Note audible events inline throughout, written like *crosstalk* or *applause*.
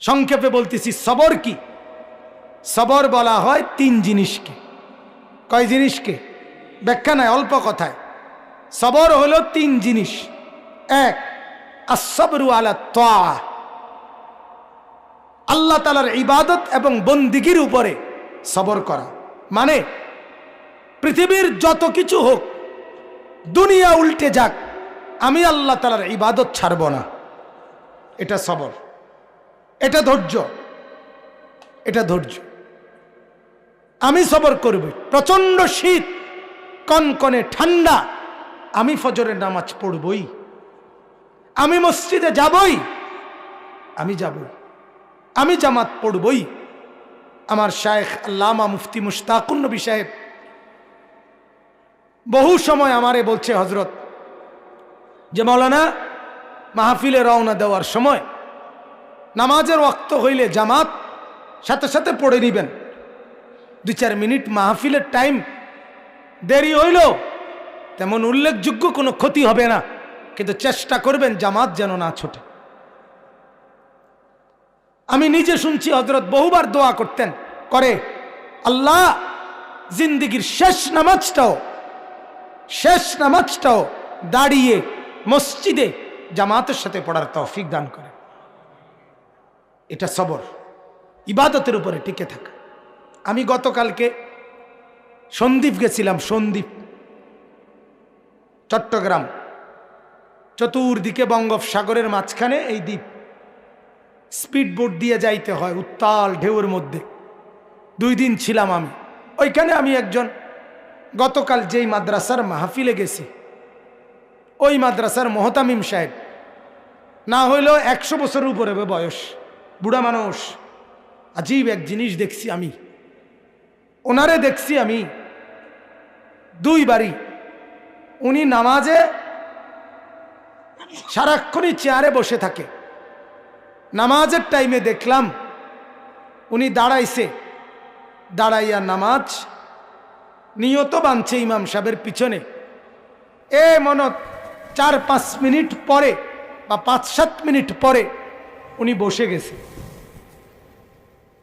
সংক্ষেপে বলতেছি, সবর কি? সবর বলা হয় তিন জিনিসকে। কয় জিনিসকে? ব্যাখ্যা নয় অল্প কথায়। সবর হলো তিন জিনিস। এক আসবরু আলা তোয়া আল্লাহ তালার ইবাদত এবং বন্দিগির উপরে সবর করা। মানে পৃথিবীর যত কিছু হোক, দুনিয়া উল্টে যাক, আমি আল্লাহ তালার ইবাদত ছাড়ব না। এটা সবর। এটা ধৈর্য। এটা ধৈর্য। আমি সবর করব প্রচণ্ড শীত কনকনে ঠান্ডা। আমি ফজরের নামাজ পড়বই। আমি মসজিদে যাবই। আমি যাবই। আমি জামাত পড়বই। আমার শায়েখ আল্লামা মুফতি মুশতাকুন নবী সাহেব বহু সময় আমারে বলছে হজরত যে মৌলানা মাহফিলে রওনা দেওয়ার সময় নামাজের ওয়াক্ত হইলে জামাত সাথে সাথে পড়ে নিবেন। দুই চার মিনিট মাহফিলের টাইম দেরি হইল, তেমন উল্লেখযোগ্য কোনো ক্ষতি হবে না, কিন্তু চেষ্টা করবেন জামাত যেন না ছোটে। আমি নিজে শুনছি হজরত বহুবার দোয়া করতেন, করে, আল্লাহ, জিন্দিগির শেষ নামাজটাও শেষ নামাজটাও দাঁড়িয়ে মসজিদে জামাতের সাথে পড়ার তৌফিক দান করে এটা সবর। ইবাদতের উপরে টিকে থাকা। আমি গতকালকে সন্দীপ গেছিলাম, সন্দীপ। চট্টগ্রাম, চতুর্দিকে বঙ্গোপসাগরের মাঝখানে এই দ্বীপ। স্পিড বোট দিয়ে যাইতে হয় উত্তাল ঢেউর মধ্যে। দুই দিন ছিলাম আমি। ওইখানে আমি একজন, গতকাল যেই মাদ্রাসার মাহফিলে গেছি, ওই মাদ্রাসার মহতামিম সাহেব। না হইলেও একশো বছরের উপরে বয়স। বুড়া মানুষ। আজীব এক জিনিস দেখছি আমি। ওনারে দেখছি আমি। দুই বাড়ি। উনি নামাজে সারাক্ষণই চেয়ারে বসে থাকে। নামাজের টাইমে দেখলাম উনি দাঁড়াইছে। দাঁড়াইয়া নামাজ নিয়ত বাঁধছে ইমাম সাহেবের পিছনে। এ মনত চার পাঁচ মিনিট পরে বা পাঁচ সাত মিনিট পরে উনি বসে গেছে।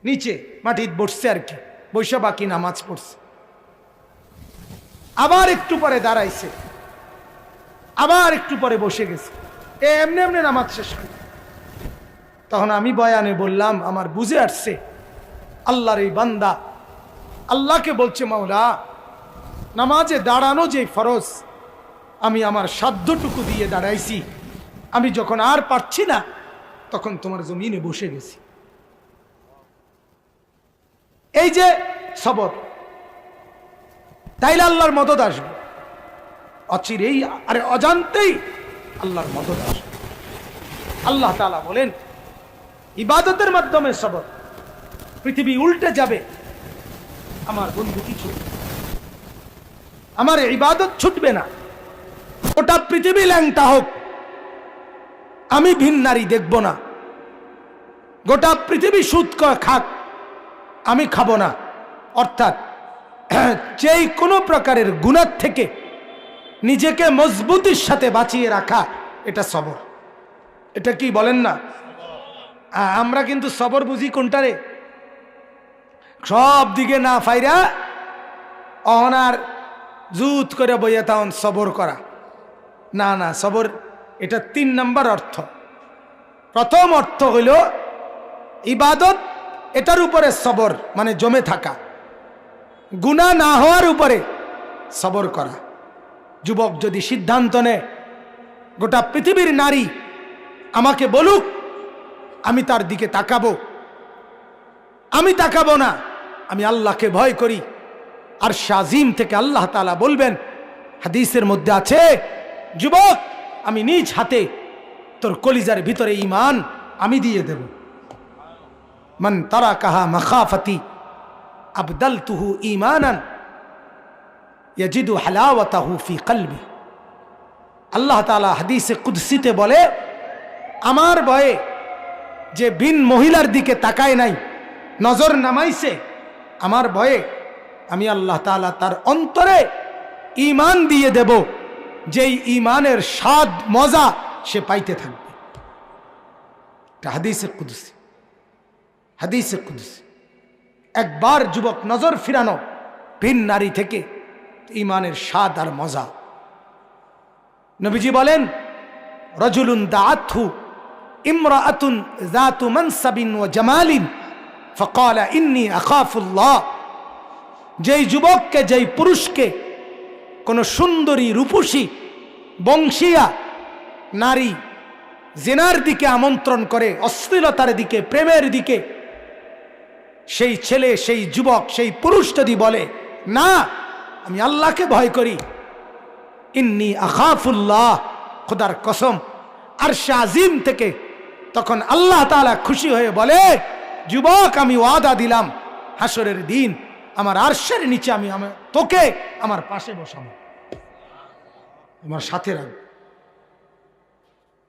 নিচে মাটিত বসছে আর কি, বৈশা বাকি নামাজ পড়ছে। আবার একটু পরে দাঁড়াইছে। আবার একটু পরে বসে গেছে। এ এমনি এমনি নামাজ শেষ করে। তখন আমি বয়ানে বললাম, আমার বুঝে আসছে, আল্লাহর এই বান্দা আল্লাহকে বলছে, মাওলা, নামাজে দাঁড়ানো যে ফরজ, আমি আমার সাধ্যটুকু দিয়ে দাঁড়াইছি। আমি যখন আর পারছি না তখন তোমার জমিনে বসে গেছি। এই যে সবর, তাইলে আল্লাহর মদত আসবে। অচিরেই আরে অজান্তেই আল্লাহর মদত আসবে। আল্লাহ তালা বলেন, ইবাদতের মাধ্যমে সবর। পৃথিবী উল্টে যাবে, আমার বন্ধু কিছু আমার ইবাদত ছুটবে না। ওটা পৃথিবী ল্যাংটা হোক। আমি ভিন নারী দেখব না। গোটা পৃথিবী সুদ খাক, আমি খাব না। অর্থাৎ, *clears throat* যেই কোনো প্রকারের গুণার থেকে নিজেকে মজবুতির সাথে বাঁচিয়ে রাখা, এটা সবর। এটা কি বলেন না? আমরা কিন্তু সবর বুঝি কোনটারে সব দিকে না ফাইরা অহনার জুত করে বইয়ে তখন সবর করা। না না, সবর এটা তিন নম্বর অর্থ। প্রথম অর্থ হইল ইবাদত, এটার উপরে সবর মানে জমে থাকা। গুণা না হওয়ার উপরে সবর করা। যুবক যদি সিদ্ধান্ত নেয়, গোটা পৃথিবীর নারী আমাকে বলুক, আমি তার দিকে তাকাবো। আমি তাকাবো না, আমি আল্লাহকে ভয় করি। আর শাজিম থেকে আল্লাহ তালা বলবেন, হাদিসের মধ্যে আছে, যুবক আমি নিজ হাতে তোর কলিজার ভিতরে ইমান আমি দিয়ে দেব। মান তারা কাহা মখাফতি আবদল তুহু ইমানান ইয়াজিদু হালাওয়াতাহু ফি কলবি। আল্লাহ তালা হাদিসে কুদসিতে বলে, আমার ভয়ে যে বিন মহিলার দিকে তাকায় নাই, নজর নামাইছে, আমার ভয়ে আমি আল্লাহ তাআলা তার অন্তরে ইমান দিয়ে দেব। যেই ইমানের স্বাদ, মজা সে পাইতে থাকবে। হাদিসের কুদুসি। হাদিসের কুদুসি। একবার যুবক নজর ফিরানো ভিন নারী থেকে ইমানের স্বাদ আর মজা। নবীজি বলেন, রজুলুন দাআথু ইমরাআতুন যাতু মনসাবিন ও জামালিন ফাকালা ইন্নি আকাফুল্লাহ যেই যুবককে, যেই পুরুষকে কোন সুন্দরী রূপসী, বংশীয়া, নারী জেনার দিকে আমন্ত্রণ করে, অশ্লীলতার দিকে, প্রেমের দিকে, সেই ছেলে, সেই যুবক, সেই পুরুষ যদি বলে, না, আমি আল্লাহকে ভয় করি। ইন্নি আখাফুল্লাহ, খোদার কসম। আর আজিম থেকে তখন আল্লাহ তাআলা খুশি হয়ে বলে, যুবক, আমি ওয়াদা দিলাম হাসরের দিন আমার আরশের নিচে আমি আমার, তোকে আমার পাশে বসাবো। আমার সাথে রাখব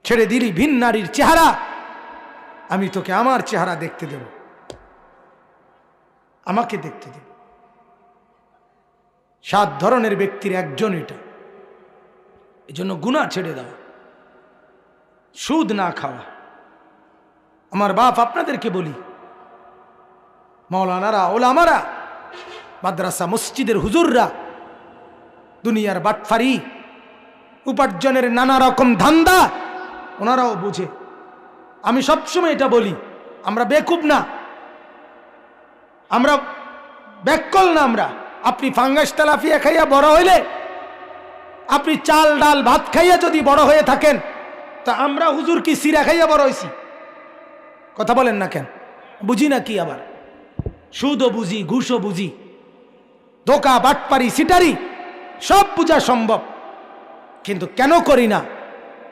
ছেড়ে দিলি ভিন নারীর চেহারা, আমি তোকে আমার চেহারা দেখতে দেব। আমাকে দেখতে দেব সাত ধরনের ব্যক্তির একজন এটা। এই জন্য গুণা ছেড়ে দেওয়া সুদ না খাওয়া। আমার বাপ আপনাদেরকে বলি, মৌলানারা, ওলামারা মাদ্রাসা মসজিদের হুজুররা, দুনিয়ার বাটফারি, উপার্জনের নানা রকম ধান্দা, ওনারাও বুঝে। আমি সবসময় এটা বলি, আমরা বেকুব না। আমরা ব্যাকল না আমরা। আপনি ফাঙ্গাস তেলাফিয়া খাইয়া বড় হইলে, আপনি চাল, ডাল, ভাত খাইয়া যদি বড় হয়ে থাকেন, তা আমরা হুজুর কি সিরা খাইয়া বড় হয়েছি কথা বলেন না কেন? বুঝি না কি আবার? সুদও বুঝি, ঘুষও বুঝি। ধোকা বাটপারি সিটারি, সব বুঝা সম্ভব। কিন্তু কেন করি না?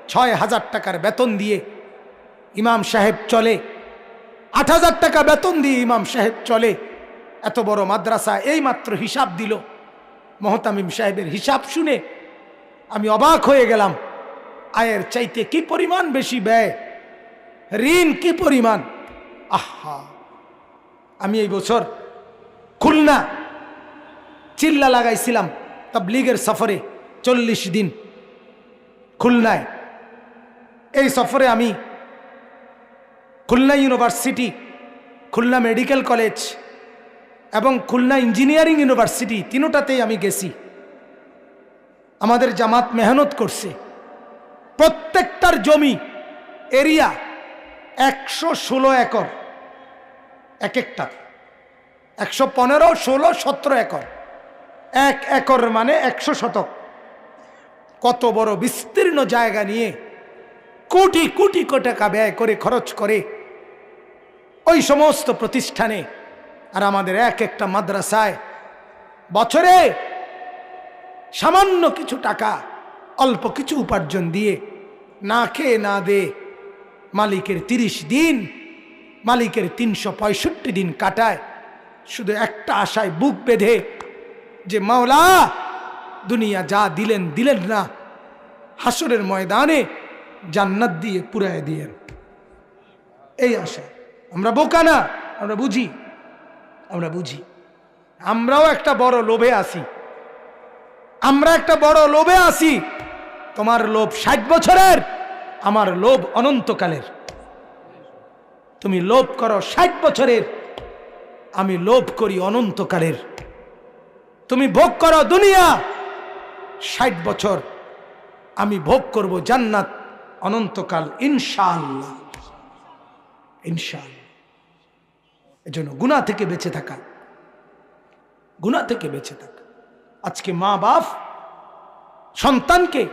ছয় হাজার টাকার বেতন দিয়ে ইমাম সাহেব চলে। আট হাজার টাকা বেতন দিয়ে ইমাম সাহেব চলে। এত বড় মাদ্রাসা এই মাত্র হিসাব দিল। মহতামিম সাহেবের হিসাব শুনে আমি অবাক হয়ে গেলাম। আয়ের চাইতে কি পরিমাণ বেশি ব্যয়? ঋণ কি পরিমাণ? আহা! আমি এই বছর খুলনা চিল্লা লাগাইছিলাম তাবলিগের সফরে চল্লিশ দিন খুলনায়। এই সফরে আমি Khulna university, Khulna medical college এবং খুলনা ইঞ্জিনিয়ারিং ইউনিভার্সিটি তিনোটাতেই আমি গেছি। আমাদের জামাত মেহনত করছে। প্রত্যেকটার জমি, এরিয়া একশো ষোলো একর এক একটা একশো পনেরো, ষোলো, সতেরো একর। এক একর মানে একশো শতক। কত বড় বিস্তীর্ণ জায়গা নিয়ে কোটি কোটি টাকা ব্যয় করে খরচ করে ওই সমস্ত প্রতিষ্ঠানে আর আমাদের এক একটা মাদ্রাসায় বছরে সামান্য কিছু টাকা, অল্প কিছু উপার্জন দিয়ে না খেয়ে না দে মালিকের তিরিশ দিন, মালিকের তিনশো পঁয়ষট্টি দিন কাটায়, শুধু একটা আশায় বুক বেঁধে যে মাওলা, দুনিয়া যা দিলেন দিলেন না। হাসরের ময়দানে জান্নাত দিয়ে পুরায় দিয়ে এই আশা আমরা বোকা না, আমরা বুঝি। আমরা বুঝি। আমরাও একটা বড় লোভে আসি আমরা একটা বড় লোভে আসি তোমার লোভ ষাট বছরের, আমার লোভ অনন্তকালের। তুমি লোভ করো ষাট বছরের, আমি লোভ করি অনন্তকালের। তুমি ভোগ করো দুনিয়া। ষাট বছর আমি ভোগ করব জান্নাত, অনন্তকাল ইনশাআল্লাহ। ইনশাআল্লাহ। এজন্য গুণা থেকে বেঁচে থাকা গুণা থেকে বেঁচে থাকা। আজকে মা বাপ সন্তানকে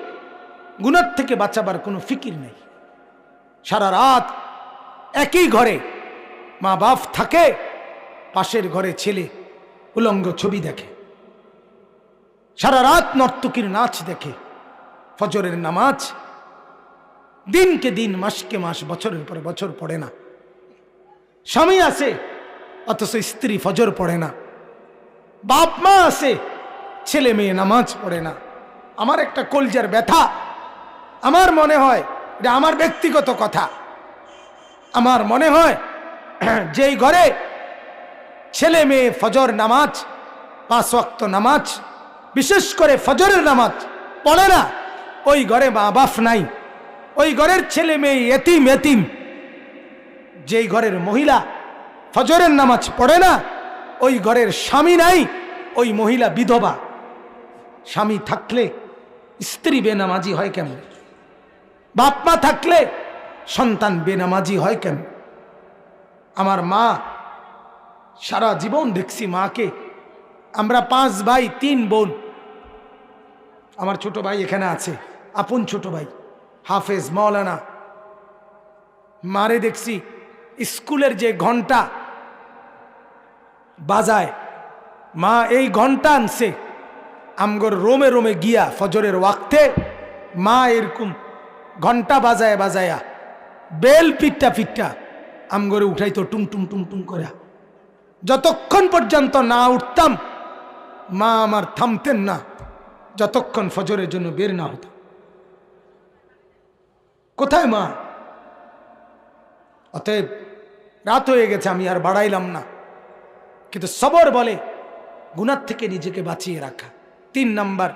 গুণার থেকে বাঁচাবার কোনো ফিকির নেই। সারা রাত একই ঘরে মা বাপ থাকে, পাশের ঘরে ছেলে উলঙ্গ ছবি দেখে। সারা রাত নর্তকীর নাচ দেখে, ফজরের নামাজ। দিনকে দিন, মাসকে মাস, বছরের পর বছর পড়ে না। স্বামী আছে, অথচ স্ত্রী ফজর পড়ে না। বাপ মা আছে, ছেলে মেয়ে নামাজ পড়ে না। আমার একটা কলজার ব্যথা। আমার মনে হয়, এটা আমার ব্যক্তিগত কথা। আমার মনে হয়, *clears throat* যেই ঘরে ছেলে মেয়ে ফজর নামাজ, পাঁচ ওয়াক্ত নামাজ বিশেষ করে ফজরের নামাজ পড়ে না। ওই ঘরে মা বাপ নাই। ওই ঘরের ছেলে মেয়ে এতিম এতিম। যেই ঘরের মহিলা ফজরের নামাজ পড়ে না, ওই ঘরের স্বামী নাই, ওই মহিলা বিধবা। স্বামী থাকলে স্ত্রী বেনামাজি হয় কেমন? বাপ মা থাকলে সন্তান বেনামাজি হয় কেমন? আমার মা সারা জীবন দেখছি মাকে আমরা পাঁচ ভাই, তিন বোন। আমার ছোট ভাই এখানে আছে, আপন ছোট ভাই, হাফেজ মৌলানা মারে দেখছি, স্কুলের যে ঘণ্টা বাজায়, মা এই ঘণ্টা আনছে, আমগর রোমে রোমে গিয়া ফজরের ওয়াক্তে মা এরকম ঘণ্টা বাজায় বাজায়া বেল পিটটা পিটটা আমগরে উঠাইতো টুং টুং টুং টুং করে যতক্ষণ পর্যন্ত না উঠতাম মা আমার থামতেন না, যতক্ষণ ফজরের জন্য বের না হতো কোথায় মা? অতএব রাত হয়ে গেছে, আমি আর বাড়াইলাম না। কিন্তু সবর বলে গুনার থেকে নিজেকে বাঁচিয়ে রাখা। তিন নাম্বার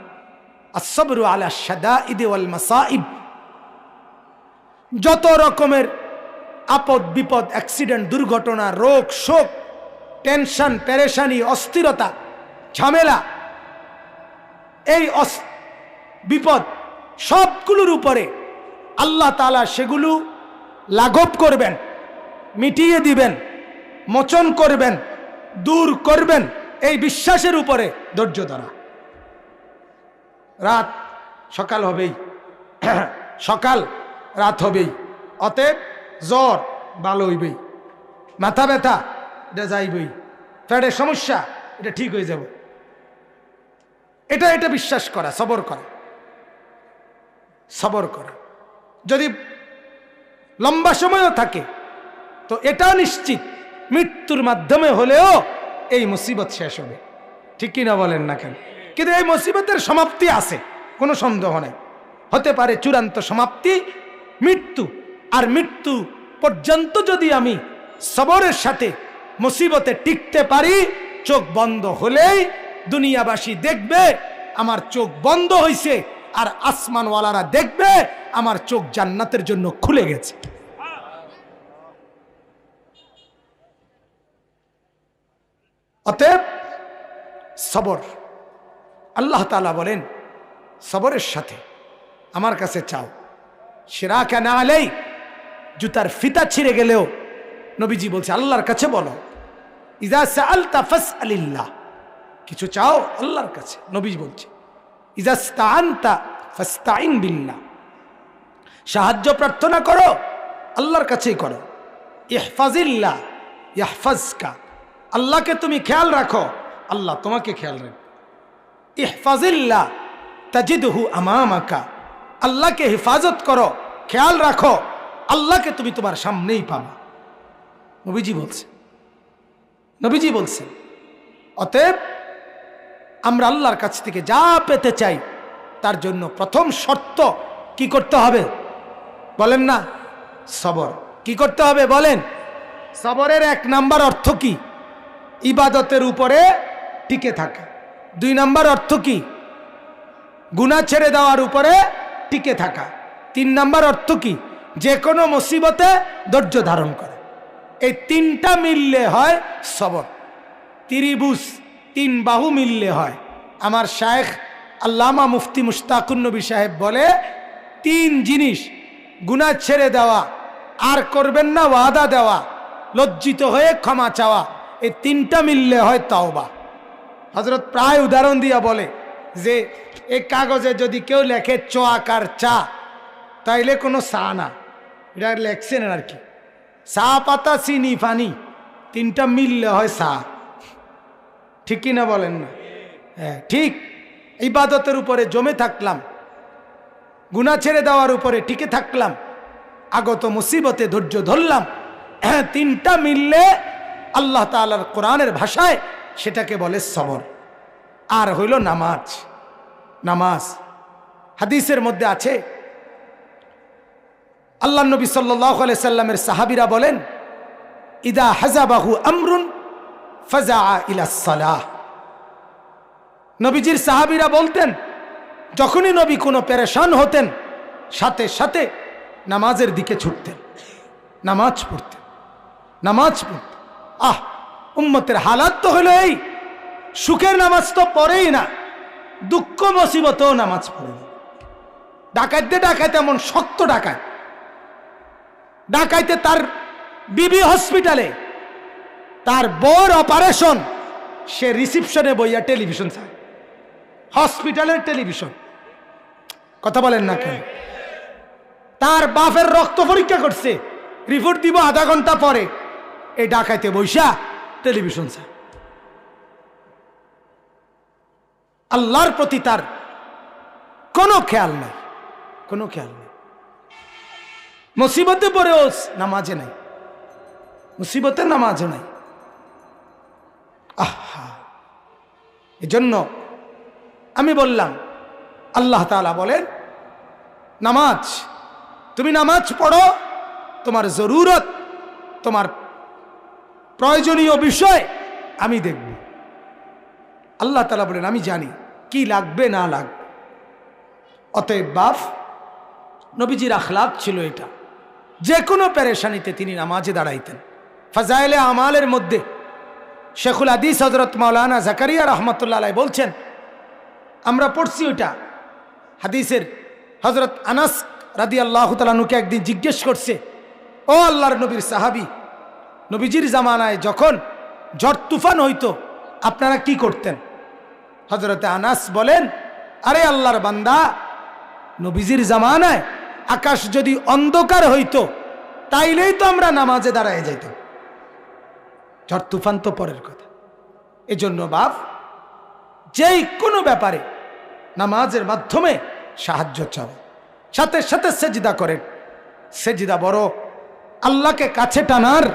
আসবরু আলা সাদা ইদে ওয়াল মাসাইব যত রকমের আপদ বিপদ, অ্যাক্সিডেন্ট, দুর্ঘটনা, রোগ, শোক, টেনশন প্যারেশানি অস্থিরতা ঝামেলা, এই বিপদ সবগুলোর উপরে আল্লাহ তালা সেগুলো লাঘব করবেন, মিটিয়ে দিবেন, মোচন করবেন, দূর করবেন, এই বিশ্বাসের উপরে ধৈর্য ধরা। রাত সকাল হবেই, *clears throat* সকাল রাত হবেই, অতএব জ্বর ভালো হইবেই মাথা ব্যথা এটা যাইবই পেটের সমস্যা, এটা ঠিক হয়ে যাব। এটা এটা বিশ্বাস করা, সবর করা। সবর করা। যদি লম্বা সময়ও থাকে, তো এটা নিশ্চিত, মৃত্যুর মাধ্যমে হলেও এই মুসিবত শেষ হবে। ঠিক কিনা বলেন না কেন? কিন্তু এই মুসিবতের সমাপ্তি আছে, কোনো সন্দেহ নেই। হতে পারে চূড়ান্ত সমাপ্তি, মৃত্যু। আর মৃত্যু পর্যন্ত যদি আমি সবরের সাথে মুসিবতে টিকতে পারি, চোখ বন্ধ হলেই দুনিয়াবাসী দেখবে, আমার চোখ বন্ধ হয়েছে আর আসমানওয়ালারা দেখবে, আমার চোখ জান্নাতের জন্য খুলে গেছে। অতএব, সবর। আল্লাহ তালা বলেন, সবরের সাথে আমার কাছে চাও। সেরা কেন আলেই জুতার ফিতা ছিঁড়ে গেলেও নবীজি বলছে, আল্লাহর কাছে বলো ইজা আলতা ফাস আলিল্লাহ কিছু চাও আল্লাহর কাছে, নবীজি বলছে। বিল্লাহ। সাহায্য প্রার্থনা করো, আল্লাহর কাছেই করো। ইহফাজিল্লাহ, ইহফাজকা। আল্লাহকে তুমি খেয়াল রাখো, আল্লাহ তোমাকে খেয়াল রাখো ইহফাজিল্লাহ, তাজিদহু আমামাকা। আল্লাহকে হেফাজত করো, খেয়াল রাখো, আল্লাহকে তুমি তোমার সামনেই পাবা। নবীজি বলছে, নবীজি বলছেন, অতএব আমরা আল্লাহর কাছ থেকে যা পেতে চাই, তার জন্য প্রথম শর্ত কি করতে হবে? বলেন না। সবর। কি করতে হবে বলেন? সবরের এক নাম্বার অর্থ কি? ইবাদতের উপরে টিকে থাকা। দুই নাম্বার অর্থ কি? গুণা ছেড়ে দেওয়ার উপরে টিকে থাকা। তিন নাম্বার অর্থ কি? যে কোনো মুসিবতে ধৈর্য ধারণ করা। এই তিনটা মিললে হয় সবর। ত্রিভুজ তিন বাহু মিললে হয়। আমার শায়েখ আল্লামা মুফতি মুস্তাকুন নবী সাহেব বলে, তিন জিনিস গুণা ছেড়ে দেওয়া, আর করবেন না ওয়াদা দেওয়া, লজ্জিত হয়ে ক্ষমা চাওয়া, এই তিনটা মিললে হয় তাওবা। হজরত প্রায় উদাহরণ দিয়া বলে যে এই কাগজে যদি কেউ লেখে চ আকার চা, তাইলে কোনো চা না, এটা লেখছেন আর কি। চা পাতা চিনি পানি তিনটা মিললে হয় চা ঠিক কি না বলেন না? হ্যাঁ ঠিক। ইবাদতের উপরে জমে থাকলাম। গুণা ছেড়ে দেওয়ার উপরে টিকে থাকলাম। আগত মুসিবতে ধৈর্য ধরলাম। হ্যাঁ তিনটা মিললে আল্লাহ তালার কোরআনের ভাষায় সেটাকে বলে সবর। আর হইল নামাজ। নামাজ। হাদিসের মধ্যে আছে, আল্লাহ নবী সাল্লাহ সাল্লামের সাহাবিরা বলেন, ইদা হাজাবাহু আমরুন ফাজা ইলা সালাহ। নবীজির সাহাবিরা বলতেন, যখনই নবী কোনো পেরেশান হতেন, সাথে সাথে নামাজের দিকে ছুটতেন, নামাজ পড়তেন নামাজ পড়তেন। আহ, উম্মতের হালাত তো হলো এই, সুখের নামাজ তো পড়েই না, দুঃখ মুসিবতেও নামাজ পড়ে না। ডাকাইতে ডাকাইতে এমন শক্ত ডাকায় ডাকাইতে তার বিবি হসপিটালে তার বোর অপারেশন সে রিসিপশনে বইয়া টেলিভিশন চায়। হসপিটালের টেলিভিশন কথা বলেন না কেন? তার বাপের রক্ত পরীক্ষা করছে। রিপোর্ট দিব আধা ঘণ্টা পরে। এই ডাকাইতে বৈশা টেলিভিশন চায়। আল্লাহর প্রতি তার কোনো খেয়াল নাই। কোনো খেয়াল নেই। মুসিবতে পড়েও নামাজে নাই। মুসিবতে নামাজে নাই। আহা। এজন্য আমি বললাম, আল্লাহ তাআলা বলেন, নামাজ, তুমি নামাজ পড়ো, তোমার জরুরত, তোমার প্রয়োজনীয় বিষয় আমি দেখব। আল্লাহ তালা বলেন, আমি জানি কি লাগবে, না লাগবে। অতএব বাফ, নবীজির আখলাক ছিল এটা। যে কোনো পেরেশানিতে তিনি নামাজে দাঁড়াইতেন। ফাজাইলে আমালের মধ্যে শেখুল আদিস হজরত মাওলানা জাকারিয়া রহমতুল্লাহ বলছেন, আমরা পড়ছি ওইটা। হাদিসের হজরত আনাস রাদি আল্লাহ তালানুকে একদিন জিজ্ঞেস করছে, ও আল্লাহর নবীর সাহাবি, নবীজির জামানায় যখন ঝড় তুফান হইতো, আপনারা কি করতেন? হজরতে আনাস বলেন, আরে আল্লাহর বান্দা, নবীজির জামানায় আকাশ যদি অন্ধকার হইতো, তাইলেই তো আমরা নামাজে দাঁড়ায় যাইতাম। ঝড় তুফান তো পরের কথা। এজন্য বাপ, যেই কোনো ব্যাপারে নামাজের মাধ্যমে সাহায্য চাও, সাথে সাথে সেজিদা করেন। সেজিদা বড় আল্লাহকে কাছে টানার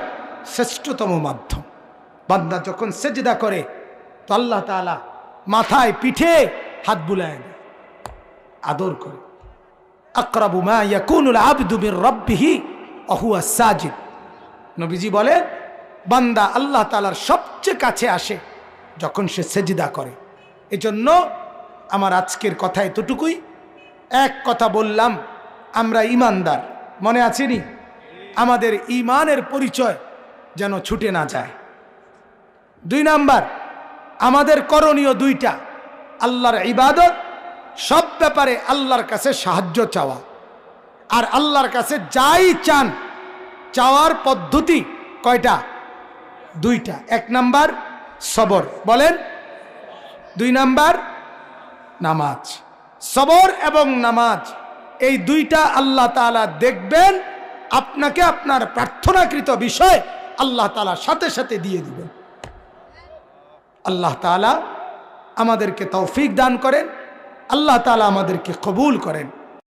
শ্রেষ্ঠতম মাধ্যম। বান্দা যখন সেজিদা করে, তো আল্লাহ তালা মাথায় পিঠে হাত বুলায় দেয়। আদর করে। আকরাবু মা ইয়াকুনুল আবদু মির রাব্বিহি অহুয়া সাজিদ। নবীজি বলে বান্দা আল্লাহ তালার সবচেয়ে কাছে আসে যখন সে সেজিদা করে। এজন্য আমার আজকের কথা এতটুকুই। এক কথা বললাম, আমরা ইমানদার, মনে আছেনি আমাদের ইমানের পরিচয় যেন ছুটে না যায়। দুই নাম্বার, আমাদের করণীয় দুইটা, আল্লাহর ইবাদত, সব ব্যাপারে আল্লাহর কাছে সাহায্য চাওয়া। আর আল্লাহর কাছে যাই চান, চাওয়ার পদ্ধতি কয়টা? দুইটা। এক নাম্বার সবর। বলেন। দুই নাম্বার নামাজ। সবর এবং নামাজ, এই দুইটা আল্লাহ তালা দেখবেন, আপনাকে আপনার প্রার্থনাকৃত বিষয় আল্লাহ তালা সাথে সাথে দিয়ে দিবেন। আল্লাহ তালা আমাদেরকে তৌফিক দান করেন, আল্লাহ তালা আমাদেরকে কবুল করেন।